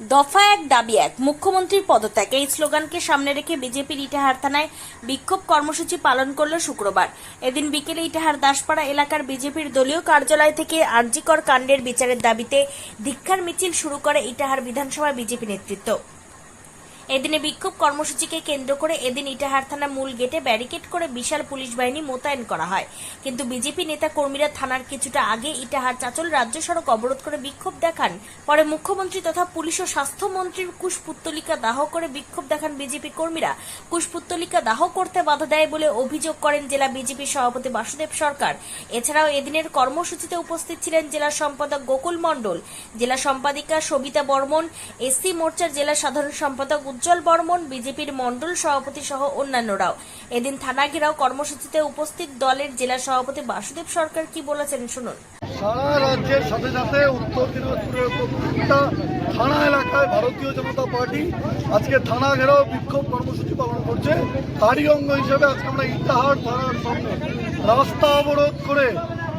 দফা এক দাবি এক। মুখ্যমন্ত্রীর পদত্যাগ। এই স্লোগানকে সামনে রেখে বিজেপির ইটাহার থানায় বিক্ষোভ কর্মসূচি পালন করল শুক্রবার। এদিন বিকেলে ইটাহার দাসপাড়া এলাকার বিজেপির দলীয় কার্যালয় থেকে আরজিকর কাণ্ডের বিচারের দাবিতে ধিক্ষার মিছিল শুরু করে ইটাহার বিধানসভা বিজেপি নেতৃত্ব। এদিনে বিক্ষোভ কর্মসূচিকে কেন্দ্র করে এদিন ইটাহার থানা মূল গেটে ব্যারিকেড করে বিশাল পুলিশ বাহিনী মোতায়েন করা হয়। কিন্তু বিজেপি নেতা কর্মীরা থানার কিছুটা আগে ইটাহার চাচল রাজ্য সড়ক অবরোধ করে বিক্ষোভ দেখান। পরে মুখ্যমন্ত্রী তথা পুলিশ ও স্বাস্থ্যমন্ত্রীর কুশপুত্তলিকা দাহ করে বিক্ষোভ দেখান বিজেপি কর্মীরা। কুশপুত্তলিকা দাহ করতে বাধা দেয় বলে অভিযোগ করেন জেলা বিজেপি সভাপতি বাসুদেব সরকার। এছাড়াও এদিনের কর্মসূচিতে উপস্থিত ছিলেন জেলা সম্পাদক গোকুল মণ্ডল, জেলা সম্পাদিকা সবিতা বর্মন, এসসি মোর্চার জেলা সাধারণ সম্পাদক উজ্জ্বল বর্মন, বিজেপির মণ্ডল সভাপতি সহ অন্যান্যরাও। এদিন থানা ঘেরাও কর্মসূচিতে উপস্থিত দলের জেলা সভাপতি বাসুদেব সরকার কি বলেছেন শুনুন। সারা রাজ্যের সাথে সাথে উত্তর দিনাজপুরের থানা এলাকায় ভারতীয় জনতা পার্টি আজকে থানা ঘেরাও বিক্ষোভ কর্মসূচি পালন করছে। তারই অঙ্গ হিসেবে আজকে আমরা ইটাহার থানার সামনে রাস্তা অবরোধ করে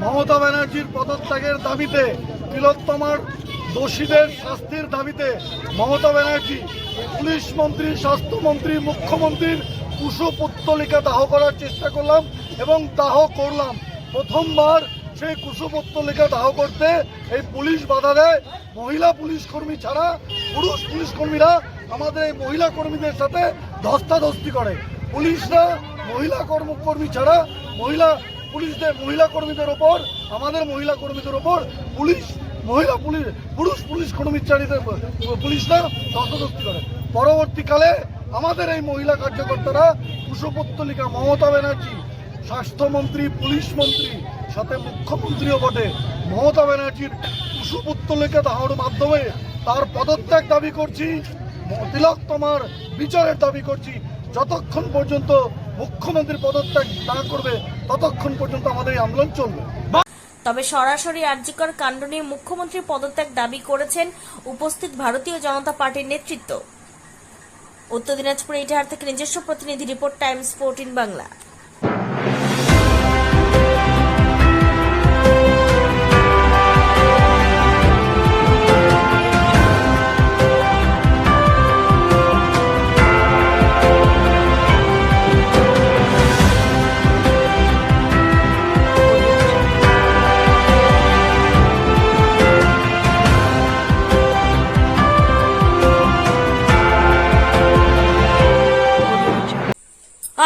মমতা ব্যানার্জির পদত্যাগের দাবিতে তিলোত্তমার দোষীদের শাস্তির দাবিতে মমতা ব্যানার্জি পুলিশ মন্ত্রী, স্বাস্থ্যমন্ত্রী, মুখ্যমন্ত্রীর কুশপুত্তলিকা দাহ করার চেষ্টা করলাম এবং দাহ করলাম। প্রথমবার সেই কুশপুত্তলিকা দাহ করতে এই পুলিশ বাধা দেয়। মহিলা পুলিশ কর্মী ছাড়া পুরুষ পুলিশ কর্মীরা আমাদের এই মহিলা কর্মীদের সাথে ধস্তাধস্তি করে। পুলিশরা মহিলা কর্মকর্মী ছাড়া মহিলা পুলিশদের, মহিলা কর্মীদের ওপর, আমাদের মহিলা কর্মীদের ওপর পুলিশ মহিলা পুলিশ, পুরুষ পুলিশ কর্মচারীদের পুলিশরা ধস্তাধস্তি করে। পরবর্তীকালে আমাদের এই মহিলা কার্যকর্তারা কুশপুত্তলিকা মমতা ব্যানার্জি, স্বাস্থ্যমন্ত্রী, পুলিশ মন্ত্রী, সাথে মুখ্যমন্ত্রীও বটে। মমতা ব্যানার্জির কুশপুত্তলিকা দাহর মাধ্যমে তার পদত্যাগ দাবি করছি তিলক তোমার বিচারের দাবি করছি। যতক্ষণ পর্যন্ত মুখ্যমন্ত্রী পদত্যাগ না করবে, ততক্ষণ পর্যন্ত আমাদের এই আন্দোলন চলবে। তবে সরাসরি আর্যিকর কাণ্ড নিয়ে মুখ্যমন্ত্রী পদত্যাগ দাবি করেছেন উপস্থিত ভারতীয় জনতা পার্টির নেতৃত্ব। উত্তর দিনাজপুর ইটাহার থেকে নিজস্ব প্রতিনিধি রিপোর্ট, টাইমস ফোরটিন বাংলা।